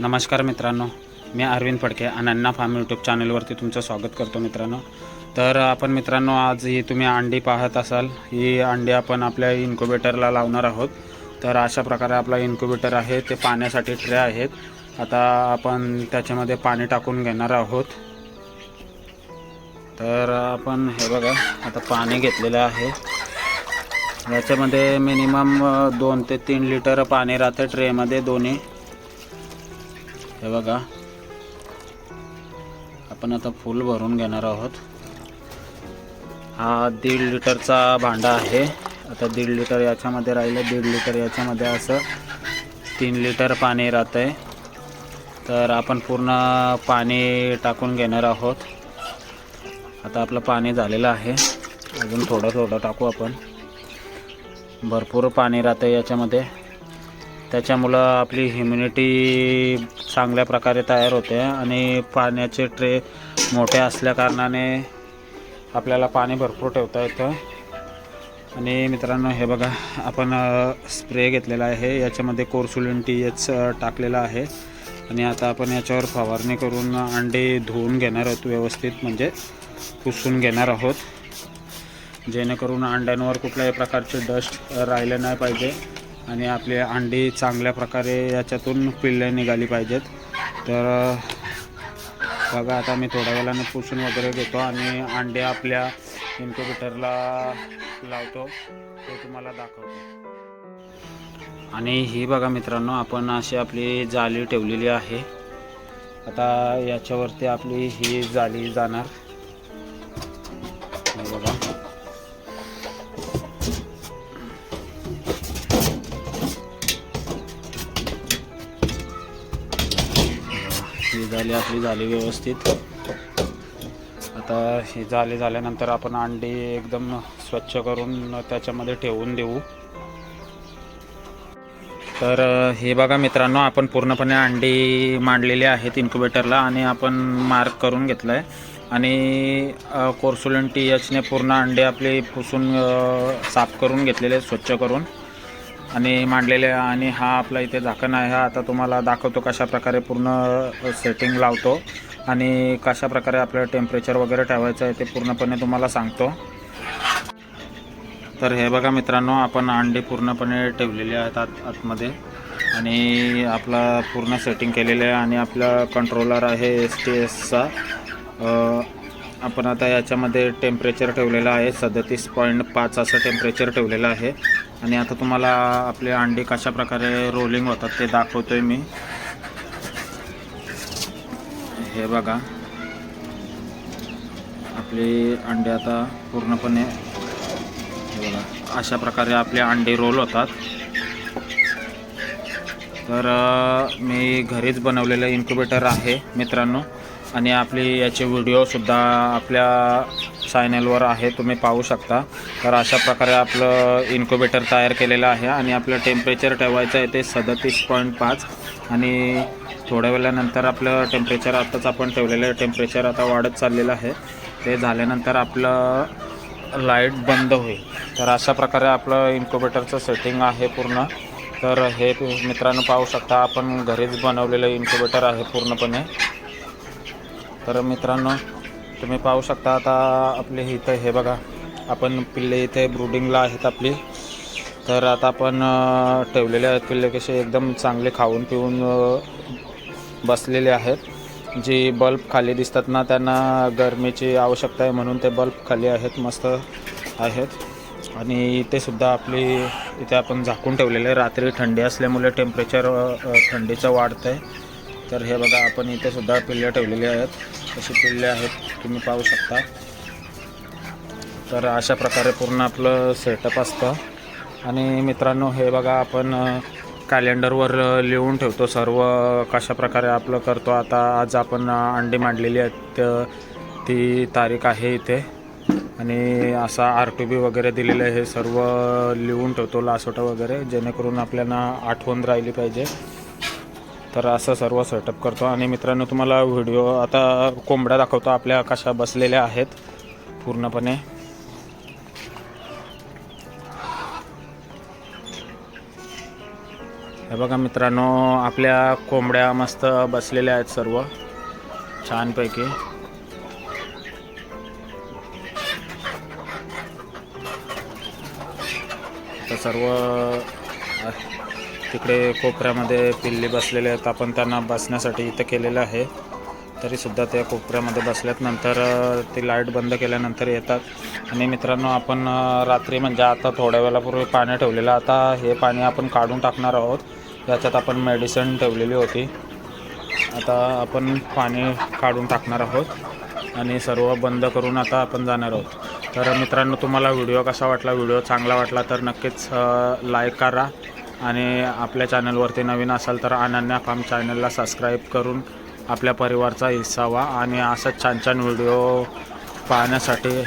नमस्कार मित्रांनो मी अरविंद फडके अनन्ना फार्म यूट्यूब चॅनलवरती तुमचं स्वागत करतो मित्रांनो. तर आपण मित्रांनो आज ही तुम्ही अंडी पाहत असाल ही अंडी आपण आपल्या इन्क्युबेटरला लावणार आहोत. तर अशा प्रकारे आपला इन्क्युबेटर आहे ते पाण्यासाठी ट्रे आहेत. आता आपण त्याच्यामध्ये पाणी टाकून घेणार आहोत. तर आपण हे बघा आता पाणी घेतलेलं आहे. याच्यामध्ये मिनिमम दोन ते तीन लिटर पाणी राहतं ट्रेमध्ये दोन्ही. हे बघा. आपण आता फुल भरून घेणार आहोत. हा दीड लिटरचा भांडा आहे. आता दीड लिटर याच्यामध्ये राहिलं. दीड लिटर याच्यामध्ये असं तीन लिटर पाणी राहतं आहे तर आपण पूर्ण पाणी टाकून घेणार आहोत. आता आपलं पाणी झालेलं आहे. अजून थोडं थोडं टाकू आपण. भरपूर पाणी राहतं याच्यामध्ये. त्याच्यामुळं आपली ह्युम्युनिटी चांगल्या प्रकारे तयार होते आणि पाण्याचे ट्रे मोठे असल्याकारणाने आपल्याला पाणी भरपूर ठेवता येतं. आणि मित्रांनो हे बघा आपण स्प्रे घेतलेला आहे. याच्यामध्ये कोर्सुलिन टी एच टाकलेला आहे. आणि आता आपण याच्यावर फवारणी करून अंडे धुवून घेणार आहोत व्यवस्थित म्हणजे पुसून घेणार आहोत. जेणेकरून अंड्यांवर कुठल्याही प्रकारचे डस्ट राहिले नाही पाहिजे. आणि आपले अंडी चांगल्या प्रकारे याच्यातून पिल्ले निघाली पाहिजेत. तर बघा आता मी थोड्या वेळाने पुसून वगैरे घेतो आणि अंडे आपल्या इन्क्युबेटरला लावतो. ते तुम्हाला दाखवतो. आणि ही बघा मित्रांनो आपण अशी आपली जाळी ठेवलेली आहे. आता याच्यावरती आपली ही जाळी जाणार. ही झाली आपली झाली व्यवस्थित. आता ही झाली झाल्यानंतर आपण अंडी एकदम स्वच्छ करून त्याच्यामध्ये ठेवून देऊ. तर हे बघा मित्रांनो आपण पूर्णपणे अंडी मांडलेली आहेत इन्क्युबेटरला आणि आपण मार्क करून घेतलं आहे आणि कोर्सुलन टी एचने पूर्ण अंडे आपले पुसून साफ करून घेतलेले स्वच्छ करून. आणि मांडलेले आहे. आणि हा आपला इथे झाकण आहे हा आता तुम्हाला दाखवतो कशा प्रकारे पूर्ण सेटिंग लावतो आणि कशा प्रकारे आपल्याला टेम्परेचर वगैरे ठेवायचं आहे ते पूर्णपणे तुम्हाला सांगतो तर हे बघा मित्रांनो आपण अंडी पूर्णपणे ठेवलेली आहेत आत आतमध्ये आणि आपला पूर्ण सेटिंग केलेलं आहे आणि आपला कंट्रोलर आहे एस टी एसचा आपण आता याच्यामध्ये टेम्परेचर ठेवलेलं आहे सदतीस पॉईंट पाच असं टेम्परेचर ठेवलेलं आहे. आणि आता तुम्हाला आपले अंडी कशा प्रकारे रोलिंग होतात ते दाखवतोय मी. हे बघा. आपली अंडे आता पूर्णपणे हे बघा अशा प्रकारे आपले अंडे रोल होतात. तर मी घरीच बनवलेलं इन्क्युबेटर आहे मित्रांनो. आणि आपली याचे व्हिडिओसुद्धा आपल्या चॅनलवर आहे तुम्ही पाहू शकता. तर अशा प्रकारे आपलं इन्क्युबेटर तयार केलेलं आहे आणि आपलं टेम्परेचर ठेवायचं आहे ते सदतीस पॉईंट पाच. आणि थोड्या वेळानंतर आपलं टेम्परेचर आत्ताच आपण ठेवलेलं आहे. टेम्परेचर आता वाढत चाललेलं आहे. ते झाल्यानंतर आपलं लाइट बंद होईल. तर अशा प्रकारे आपलं इन्क्युबेटरचं सेटिंग आहे पूर्ण. तर हे मित्रांनो पाहू शकता आपण घरीच बनवलेलं इन्क्युबेटर आहे पूर्णपणे. तर मित्रांनो तुम्ही पाहू शकता आता आपले इथं हे बघा आपण पिल्ले इथे ब्रुडिंगला आहेत आपली. तर आता आपण ठेवलेले आहेत पिल्ले कसे एकदम चांगले खाऊन पिऊन बसलेले आहेत. जी बल्ब खाली दिसतात ना त्यांना गरमीची आवश्यकता आहे म्हणून ते बल्ब खाली आहेत मस्त आहेत. आणि इथे सुद्धा आपली इथे आपण झाकून ठेवलेले आहे. रात्री थंडी असल्यामुळे टेम्परेचर थंडीचं वाढतं आहे तर हे बघा आपण इथे सुद्धा पिल्ले ठेवलेले आहेत. अशी पिल्ले आहेत तुम्ही पाहू शकता. तर अशा प्रकारे पूर्ण आपलं सेटअप असतं. आणि मित्रांनो हे बघा आपण कॅलेंडरवर लिहून ठेवतो सर्व कशा प्रकारे आपलं करतो. आता आज आपण अंडी मांडलेली आहेत ती तारीख आहे इथे. आणि असा आर टी बी वगैरे दिलेलं आहे हे सर्व लिहून ठेवतो लासोटा वगैरे जेणेकरून आपल्याला आठवण राहिली पाहिजे. तर असं सर्व सेटअप करतो. आणि मित्रांनो तुम्हाला व्हिडिओ आता कोंबड्या दाखवतो. आपल्या कशा बसलेल्या आहेत. पूर्णपणे. हे बघा मित्रांनो आपल्या कोंबड्या मस्त बसलेल्या आहेत सर्व. छानपैकी. तर सर्व तिकडे कोपऱ्यामध्ये पिल्ली बसलेले आहेत. आपण त्यांना बसण्यासाठी इथं केलेलं आहे. तरीसुद्धा त्या कोपऱ्यामध्ये बसल्यात. नंतर ती लाइट बंद केल्यानंतर येतात. आणि मित्रांनो आपण रात्री म्हणजे आता थोड्या वेळापूर्वी पाणी ठेवलेलं. आता हे पाणी आपण काढून टाकणार आहोत. याच्यात आपण मेडिसिन ठेवलेली होती. आता आपण पाणी काढून टाकणार आहोत. आणि सर्व बंद करून आता आपण जाणार आहोत. तर मित्रांनो तुम्हाला व्हिडिओ कसा वाटला? व्हिडिओ चांगला वाटला तर नक्कीच लाईक करा. आणि आपल्या चॅनलवरती नवीन असाल तर अनन्या फार्म चॅनलला सबस्क्राईब करून आपल्या परिवारचा हिस्सा व्हा आणि असंच छान छान व्हिडिओ पाहण्यासाठी